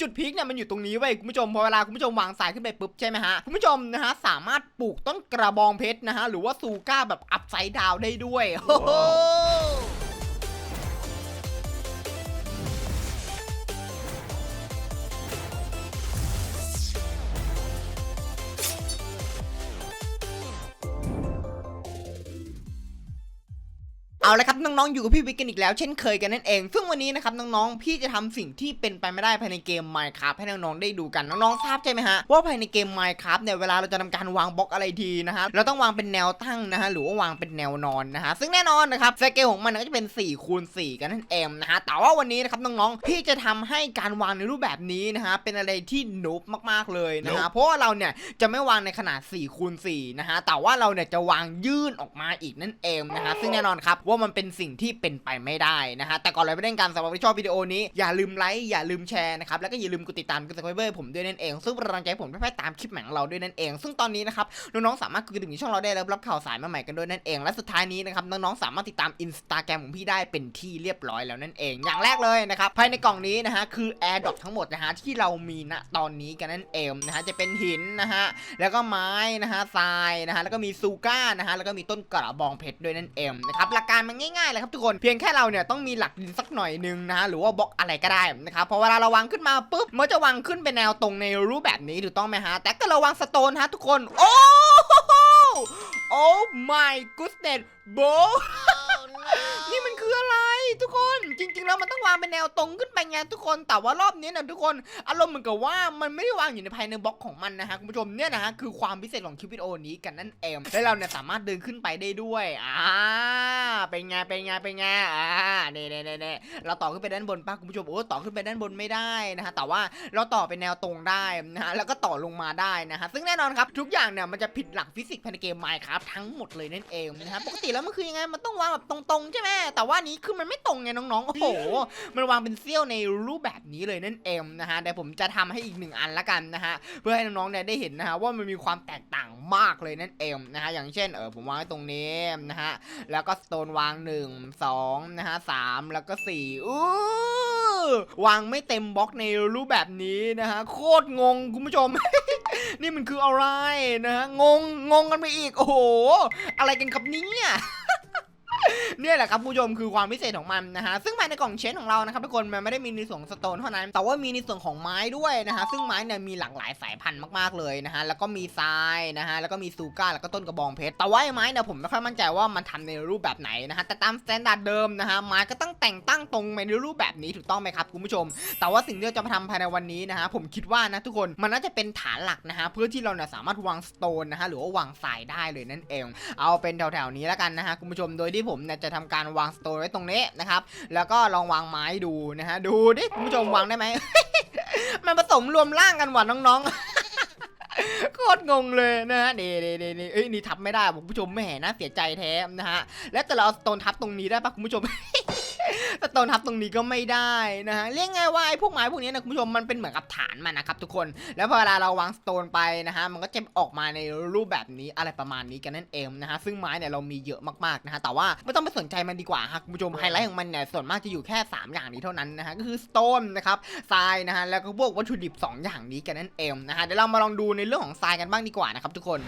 จุดพีคเนี่ยมันอยู่ตรงนี้เว้ยคุณผู้ชมพอเวลาคุณผู้ชมวางสายขึ้นไปปุ๊บใช่ไหมฮะคุณผู้ชมนะฮะสามารถปลูกต้นกระบองเพชรนะฮะหรือว่าซูก้าแบบอัพไซด์ดาวได้ด้วยโอ้ เอาละครับน้องๆอยู่กับพี่วิกกันอีกแล้วเช่นเคยกันนั่นเอง ซึ่งวันนี้นะครับน้องๆพี่จะทำสิ่งที่เป็นไปไม่ได้ภายในเกม Minecraft ให้น้องๆได้ดูกันน้องๆทราบใช่ไหมฮะว่าภายในเกม Minecraft เนี่ยเวลาเราจะทำการวางบล็อกอะไรทีนะฮะเราต้องวางเป็นแนวตั้งนะฮะหรือว่าวางเป็นแนวนอนนะฮะซึ่งแน่นอนนะครับสเกลของมันก็จะเป็น4คูณ4กันนั่นเองนะฮะแต่ว่าวันนี้นะครับน้องๆพี่จะทำให้การวางในรูปแบบนี้นะฮะเป็นอะไรที่นุบมากๆเลยนะฮะเพราะว่าเราเนี่ยจะไม่วางในขนาด4คูณ4นะฮะแต่ว่าเราเนี่ยจะวางยื่นออกมาอีกนั่นเองนะฮะซึ่งแน่นอนครับว่ามันเป็นสิ่งที่เป็นไปไม่ได้นะฮะแต่ก่อนเลยไปเล่นกันสำหรับที่ชอบวิดีโอนี้อย่าลืมไลค์อย่าลืมแชร์นะครับแล้วก็อย่าลืมกดติดตามกดซับสไครต์ผมด้วยนั่นเอง ซึ่งเป็นกำลังใจผมเพื่อตามคลิปใหม่ของเราด้วยนั่นเอง ซึ่งตอนนี้นะครับน้องๆสามารถกดกระดิ่งช่องเราได้แล้วรับข่าวสารมาใหม่กันด้วยนั่นเอง และสุดท้ายนี้นะครับน้องๆสามารถติดตามอินสตาแกรมของพี่ได้เป็นที่เรียบร้อยแล้วนั่นเอง อย่างแรกเลยนะครับภายในกล่องนี้นะฮะคือ Air d r o p ทั้งหมดนะฮะที่เรามีณตอนนี้กันนั่นเองนะฮะจะเป็นหินนะฮะแล้วก็ไม้นะฮะทรายนะฮะแล้วก็มีซูก้านะฮะแล้วก็มีต้นกระบองเพชรด้วยนั่นเองนะครับหลักการมันง่ายๆเลยครับทุกคนเพียงแค่เราเนี่ยต้องมีหลักดินสักหน่อยหนึงนะฮะหรือว่าบล็อกอะไรก็ได้นะครับพอเวลาเราวางขึ้นมาปุ๊บมันจะวางขึ้นเป็นแนวตรงในรูปแบบนี้ถูกต้องไหมฮะแต่ก็ระวังสโตนฮะทุกคนโอ้โหโอ้ my goodness bro นี่มันคืออะไร ทุกคนจริงๆแล้วมันต้องวางเป็นแนวตรงขึ้นไปไงทุกคน แต่ว่ารอบนี้นะทุกคนอารมณ์เหมือนกับว่ามันไม่ได้วางอยู่ในภายในบล็อกของมันนะฮะคุณผู้ชมเนี่ยนะฮะคือความพิเศษของคลิปวิดีโอนี้กันนั่นเองและเราเนี่ยสามารถเดินขึ้นไปได้ด้วยอ่าเป็นไงเป็นไงเป็นไงอ่าเน่เน่เน่เน่เราต่อขึ้นไปด้านบนป้าคุณผู้ชมโอ้ต่อขึ้นไปด้านบนไม่ได้นะฮะแต่ว่าเราต่อเป็นแนวตรงได้นะฮะแล้วก็ต่อลงมาได้นะฮะซึ่งแน่นอนครับทุกอย่างเนี่ยมันจะผิดหลักฟิสิกส์ภายในเกม Minecraft ทั้งหมดเลยนั่นเองนะฮะปกติแล้วมันคือยังไงมันต้องวางแบบตรงๆใช่ไหมแต่ว่านี้คือมันไม่ตรงไงน้องๆ โอ้โห มันวางเป็นเสี้ยวในรูปแบบนี้เลยนั่นเองนะฮะเดี๋ยวผมจะทำให้อีกหนึ่งอันละกันนะฮะ เพื่อให้น้องๆเนี่ยได้เห็นนะฮะว่ามันมีความแตกต่างมากเลยนั่นเองนะฮะ อย่างเช่นเออผมวางไว้ตรงนี้นะฮะ แล้วก็สโตนวางหนึ่งสองนะฮะสามแล้วก็สี่อู้วางไม่เต็มบล็อกในรูปแบบนี้นะฮะ โคตรงงคุณผู้ชม นี่มันคืออะไรนะฮะ งงงงกันไปอีก โอ้โห อะไรกันครับเนี่ย เนี่ยแหละครับผู้ชมคือความพิเศษของมันนะฮะซึ่งภายในกล่องเชนของเรานะครับทุกคนมันไม่ได้มีในส่วนสโตนเท่านั้นแต่ว่ามีในส่วนของไม้ด้วยนะฮะซึ่งไม้เนี่ยมีหลากหลายสายพันธุ์มากๆเลยนะฮะแล้วก็มีทรายนะฮะแล้วก็มีซูก้าแล้วก็ต้นกระบองเพชรแต่ว่าไม้เนี่ยผมไม่ค่อยมั่นใจว่ามันทำในรูปแบบไหนนะฮะแต่ตามสแตนดาร์ดเดิมนะฮะไม้ก็ต้องแต่งตั้งตรงในรูปแบบนี้ถูกต้องไหมครับคุณผู้ชม แต่ว่าสิ่งที่เราจะมาทำภายในวันนี้นะฮะผมคิดว่านะทุกคนมันน่าจะเป็นฐานหลักนะฮะเพื่อที่เราเนี่ยสามารถวางสโตนนะฮะหรือว่าวางทรายได้เลยนั่นเอง เอาเป็นแถวๆนี้แล้วกันนะฮะคุณผู้ชมโดยที่ผมเนี่ยจะทำการวางสโตนไว้ตรงนี้นะครับ แล้วก็ลองวางไม้ดูนะฮะ ดูดิคุณผู้ชมวางได้ไหม มันผสมรวมร่างกันว่ะน้องๆ โคตรงงเลยนะฮะนี่นี่นี่นี่เอ้ยนี่ทับไม่ได้ผมผู้ชมไม่เห็นนะเสียใจแท้นะฮะ แล้วแต่เราเอาสโตนทับตรงนี้ได้ปะคุณผู้ชม สโตนทับตรงนี้ก็ไม่ได้นะฮะเรียกไงว่าไอ้พวกไม้พวกนี้นะคุณผู้ชมมันเป็นเหมือนกับฐานมันนะครับทุกคน แล้วพอเวลาเราวางสโตนไปนะฮะมันก็จะออกมาในรูปแบบนี้อะไรประมาณนี้กันนั่นเองนะฮะซึ่งไม้เนี่ยเรามีเยอะมากๆนะฮะแต่ว่าไม่ต้องไปสนใจมันดีกว่าฮะคุณผู้ชมไฮไลท์ของมันเนี่ยส่วนมากจะอยู่แค่ 3 อย่างนี้เท่านั้นนะฮะก็คือสโตนนะครับทรายนะฮะแล้วก็พวกวัตถุดิบ 2 อย่างนี้กันนั่นเองนะฮะเดี๋ยวเรามาลองดูในเรื่องของทรายกันบ้างดีกว่านะครับทุกคน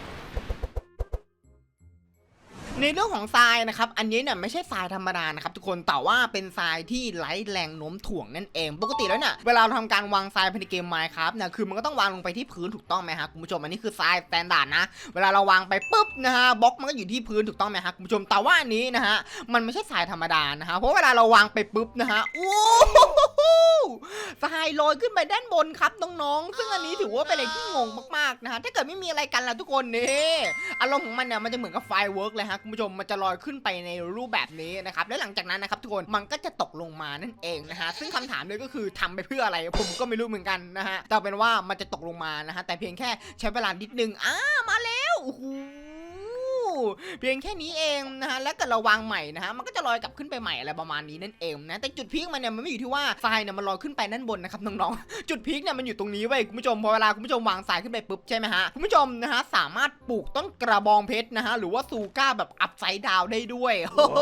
ในเรื่องของทรายนะครับ อันนี้เนี่ยไม่ใช่ทรายธรรมดานะครับทุกคนแต่ว่าเป็นทรายที่ไร้แรงโน้มถ่วงนั่นเอง ปกติแล้วเนี่ยเวลาเราทำการวางทรายภายในเกม Minecraft เนี่ยคือมันก็ต้องวางลงไปที่พื้นถูกต้องไหมครับคุณผู้ชมอันนี้คือทรายสแตนดาร์ดนะ เวลาเราวางไปปุ๊บนะฮะบล็อกมันก็อยู่ที่พื้นถูกต้องไหมครับคุณผู้ชมแต่ว่าอันนี้นะฮะมันไม่ใช่ทรายธรรมดานะฮะเพราะเวลาเราวางไปปุ๊บนะฮะโอ้ โหทรายลอยขึ้นไปด้านบนครับน้องๆ ซึ่งอันนี้ถือว่าเป็นอะไรที่งงมากๆนะฮะ ถ้าเกิดไม่มีอะไรกันล่ะทุกคนนี่อารมณ์ของมันเนี่ยมันจะเหมือนกับไฟเวิร์กเลยฮะคุณผู้ชมมันจะลอยขึ้นไปในรูปแบบนี้นะครับ และหลังจากนั้นนะครับทุกคนมันก็จะตกลงมานั่นเองนะฮะ ซึ่งคำถามเลยก็คือทำไปเพื่ออะไร ผมก็ไม่รู้เหมือนกันนะฮะ แต่เอาเป็นว่ามันจะตกลงมานะฮะ แต่เพียงแค่ใช้เวลานิดนึง อ้า มาแล้วโอ้โห เพียงแค่นี้เองนะฮะแล้วก็ระวังใหม่นะฮะมันก็จะลอยกลับขึ้นไปใหม่อะไรประมาณนี้นั่นเองนะแต่จุดพีคมันเนี่ยมันไม่อยู่ที่ว่าทรายเนี่ยมันลอยขึ้นไปด้านบนนะครับน้องๆจุดพีคเนี่ยมันอยู่ตรงนี้เว้ยคุณผู้ชมพอเวลาคุณผู้ชมวางทรายขึ้นไปปุ๊บใช่ไหมฮะคุณผู้ชมนะฮะสามารถปลูกต้นกระบองเพชรนะฮะหรือว่าซูก้าแบบอัพไซด์ดาวได้ด้วยโอ้โห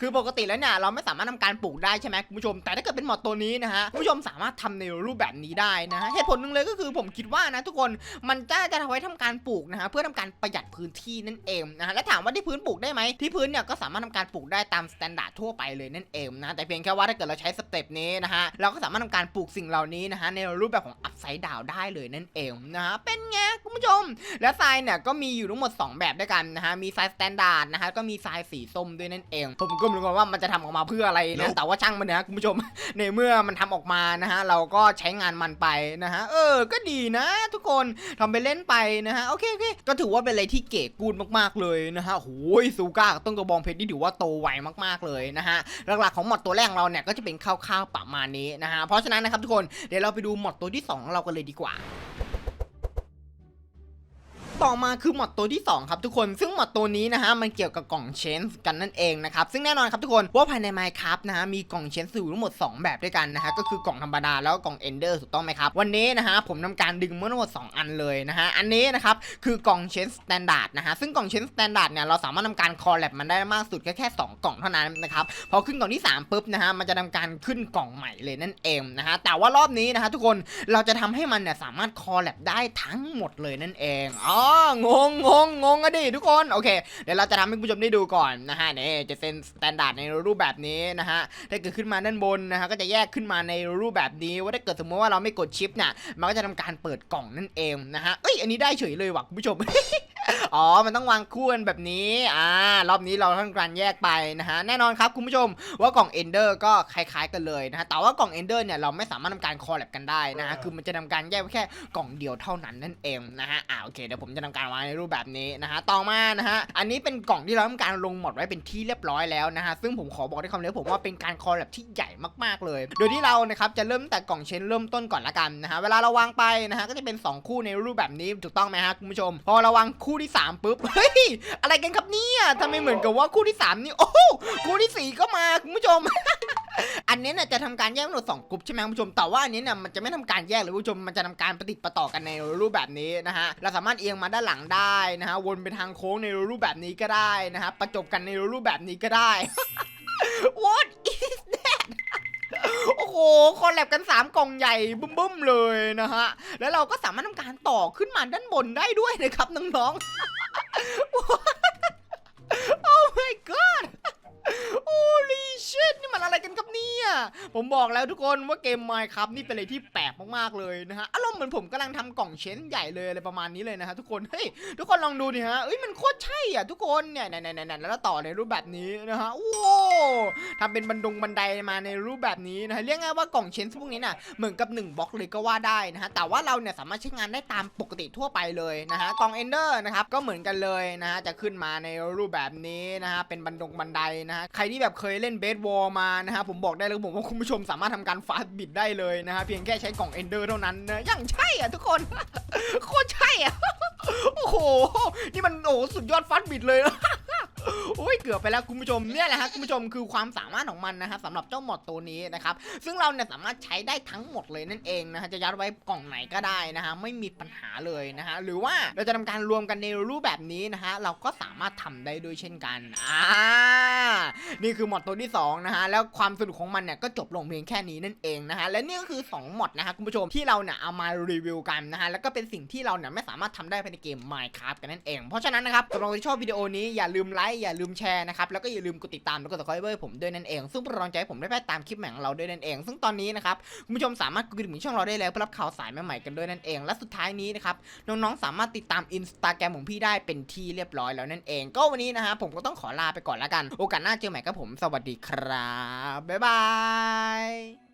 คือปกติแล้วเนี่ยเราไม่สามารถทำการปลูกได้ใช่ไหมคุณผู้ชม แต่ถ้าเกิดเป็นหมอดตัวนี้นะฮะคุณผู้ชมสามารถทำในรูปแบบนี้ได้นะฮะเหตุผลหนึ่งเลยก็คือผมคิดว่านะทุกคนมันจะจะทำไว้ทำการปลูกนะฮะเพื่อทำการประหยัดพื้นที่นั่นเองนะฮะและถามว่าที่พื้นปลูกได้ไหมที่พื้นเนี่ยก็สามารถทำการปลูกได้ตามสแตนดาร์ดทั่วไปเลยนั่นเองนะแต่เพียงแค่ว่าถ้าเกิดเราใช้สเต็ปนี้นะฮะเราก็สามารถทำการปลูกสิ่งเหล่านี้นะฮะในรูปแบบของอัพไซด์ดาวได้เลยนั่นเองนะฮะเป็นไงคุณผู้ชม และทรายเนี่ยก็มีอยู่ทั้งหมด 2 แบบด้วยกันนะฮะมีทรายสแตนดาร์ดนะฮะก็มีทรายสีส้มด้วยนั่นเองผมก็ไม่รู้ว่ามันจะทำออกมาเพื่ออะไรนะแต่ว่าช่างมันนะคุณผู้ชมในเมื่อมันทำออกมานะฮะเราก็ใช้งานมันไปนะฮะเออก็ดีนะ ทุกคนทำไปเล่นไปนะฮะโอเคโอเคก็ถือว่าเป็นอะไรที่เก๋กูดมากๆเลยนะฮะโอ้ยซูก้ากับต้นกระบองเพชรนี่ถือว่าโตไวมากๆเลยนะฮะหลักๆของหมอดตัวแรกของเราเนี่ยก็จะเป็นคร่าวๆประมาณนี้นะฮะเพราะฉะนั้นนะครับทุกคนเดี๋ยวเราไปดูหมอดตัวที่สองของเรากันเลยดีกว่า ต่อมาคือหมอดตัวที่ 2 ครับทุกคนซึ่งหมอดตัวนี้นะฮะมันเกี่ยวกับกล่องเชนส์กันนั่นเองนะครับซึ่งแน่นอนครับทุกคนว่าภายใน Minecraft นะฮะมีกล่องเชนส์อยู่ทั้งหมด 2 แบบด้วยกันนะฮะก็คือกล่องธรรมดาแล้วก็กล่องเอนเดอร์ถูกต้องไหมครับวันนี้นะฮะผมทำการดึงมาทั้งหมด 2 อันเลยนะฮะอันนี้นะครับคือกล่องเชนสแตนดาร์ดนะฮะซึ่งกล่องเชนสแตนดาร์ดเนี่ยเราสามารถทำการคอลแลบมันได้มากสุดแค่แค่2กล่องเท่านั้นนะครับพอขึ้นกล่องที่3ปุ๊บนะฮะมันจะทำการขึ้นกล่องใหม่เลยนั่นเองนะฮะแต่ว่ารอบนี้นะฮะทุกคนเราจะทำให้มันเนี่ยสามารถคอลแลบได้ทั้งหมดเลยนั่นเองอ๋อองงงงงงอะดิทุกคนโอเคเดี๋ยวเราจะทำให้ผู้ชมได้ดูก่อนนะฮะนี่จะเป็นสแตนดาร์ดในรูปแบบนี้นะฮะถ้าเกิดขึ้นมาด้านบนนะฮะก็จะแยกขึ้นมาในรูปแบบนี้ว่าถ้าเกิดสมมติว่าเราไม่กดชิปเนี่ยมันก็จะทำการเปิดกล่องนั่นเองนะฮะเอ้ยอันนี้ได้เฉยเลยว่ะคุณผู้ชม อ๋อ มันต้องวางคู่กันแบบนี้ อ่า รอบนี้เราทำการแยกไปนะฮะ แน่นอนครับคุณผู้ชมว่ากล่อง Ender ก็คล้ายๆกันเลยนะฮะ แต่ว่ากล่อง Ender เนี่ยเราไม่สามารถทำการคอลแลบกันได้นะฮะ คือมันจะทำการแยกไว้แค่กล่องเดียวเท่านั้นนั่นเองนะฮะ อ่า โอเค เดี๋ยวผมจะทำการวางในรูปแบบนี้นะฮะ ต่อมานะฮะ อันนี้เป็นกล่องที่เราทำการลงหมดไว้เป็นที่เรียบร้อยแล้วนะฮะ ซึ่งผมขอบอกด้วยคำนี้ผมว่าเป็นการคอลแลบที่ใหญ่มากๆเลย โดยที่เรานะครับจะเริ่มแต่กล่องเชนเริ่มต้นก่อนละกันนะฮะ เวลาเราวางไปนะฮะก็จะเป็นสองคู่ในรูปแบบนี้ถูกต้องไหมฮะคุณผู้ชม พอเราวางคู่ที่สามปุ๊บเฮ้ยอะไรกันครับเนี่ยทำไมเหมือนกับว่าคู่ที่ 3 นี่โอ้คู่ที่ 4 ก็มาคุณผู้ชมอันนี้เนี่ยจะทำการแยกเป็นหมดสองกลุ่มใช่ไหมคุณผู้ชม แต่ว่าอันนี้เนี่ยมันจะไม่ทำการแยกเลยคุณผู้ชม มันจะทำการประติดประต่อกันในรูปแบบนี้นะฮะ เราสามารถเอียงมาด้านหลังได้นะฮะ วนไปทางโค้งในรูปแบบนี้ก็ได้นะฮะ ประจบกันในรูปแบบนี้ก็ได้ What is โอ้โหคอลแลบกัน 3 กล่องใหญ่บึ้มๆเลยนะฮะ แล้วเราก็สามารถทำการต่อขึ้นมาด้านบนได้ด้วยนะครับน้องๆ oh my god holy shit นี่มันอะไรกันครับเนี่ย ผมบอกแล้วทุกคนว่าเกม Minecraft นี่เป็นอะไรที่แปลกมากๆเลยนะฮะอารมณ์เหมือนผมกำลังทำกล่องเชนใหญ่เลยอะไรประมาณนี้เลยนะฮะทุกคนเฮ้ยทุกคนลองดูดิฮะเอ้ยมันโคตรใช่อะทุกคนเนี่ยไหนๆๆๆแล้วต่อในรูปแบบนี้นะฮะโอ้ทำเป็นบันดงบันไดมาในรูปแบบนี้นะฮะเรียกง่ายว่ากล่องเชนพวกนี้น่ะเหมือนกับ1บล็อกเลยก็ว่าได้นะฮะแต่ว่าเราเนี่ยสามารถใช้งานได้ตามปกติทั่วไปเลยนะฮะกล่องเอนเดอร์นะครับก็เหมือนกันเลยนะฮะจะขึ้นมาในรูปแบบนี้นะฮะเป็นบันดงบันไดนะฮะใครที่แบบเคยเล่นเบสบอลมานะฮะผมบอกได้เลยผมว่าคุณผู้ชมสามารถทำการฟาสบิดได้เลยนะฮะเพียงแค่ใช้กล่องเอนเดอร์เท่านั้นนะยังใช่อะทุกคนโคตรใช่อะโอ้โห นี่มันโอ้สุดยอดฟาสบิดเลย โอ้ยเกือบไปแล้วคุณผู้ชมเนี่ยแหละฮะคุณผู้ชมคือความสามารถของมันนะฮะสำหรับเจ้าหมอดตัวนี้นะครับซึ่งเราเนี่ยสามารถใช้ได้ทั้งหมดเลยนั่นเองนะฮะจะยัดไว้กล่องไหนก็ได้นะฮะไม่มีปัญหาเลยนะฮะหรือว่าเราจะทำการรวมกันในรูปแบบนี้นะฮะเราก็สามารถทำได้ด้วยเช่นกันอ่านี่คือหมอดตัวที่สองนะฮะแล้วความสนุกของมันเนี่ยก็จบลงเพียงแค่นี้นั่นเองนะฮะและนี่ก็คือสองหมอดนะฮะคุณผู้ชมที่เราเนี่ยเอามารีวิวกันนะฮะแล้วก็เป็นสิ่งที่เราเนี่ยไม่สามารถทำได้ภายในเกม Minecraft กันนั่นเอง เพราะฉะนั้นนะครับสำหรับครที่ชอบวิดีโอนี้อย่าลืมไลค์อย่าลืมแชร์นะครับ แล้วก็อย่าลืมกดติดตามแล้วก็ subscribe ผมด้วยนั่นเอง ซึ่งเป็นกำลังใจให้ผมได้ไปตามคลิปใหม่ของเราด้วยนั่นเอง ซึ่งตอนนี้นะครับคุณผู้ชมสามารถกดกระดิ่งช่องเราได้แล้วเพื่อรับข่าวสารใหม่ๆกันด้วยนั่นเอง และสุดท้ายนี้นะครับน้องๆสามารถติดตามอินสตาแกรมของพี่ได้เป็นที่เรียบร้อยแล้วนั่นเอง ก็วันนี้นะฮะผมก็ต้องขอลาไปก่อนละกัน โอกาสหน้าเจอใหม่กับผม สวัสดีครับบ๊ายบาย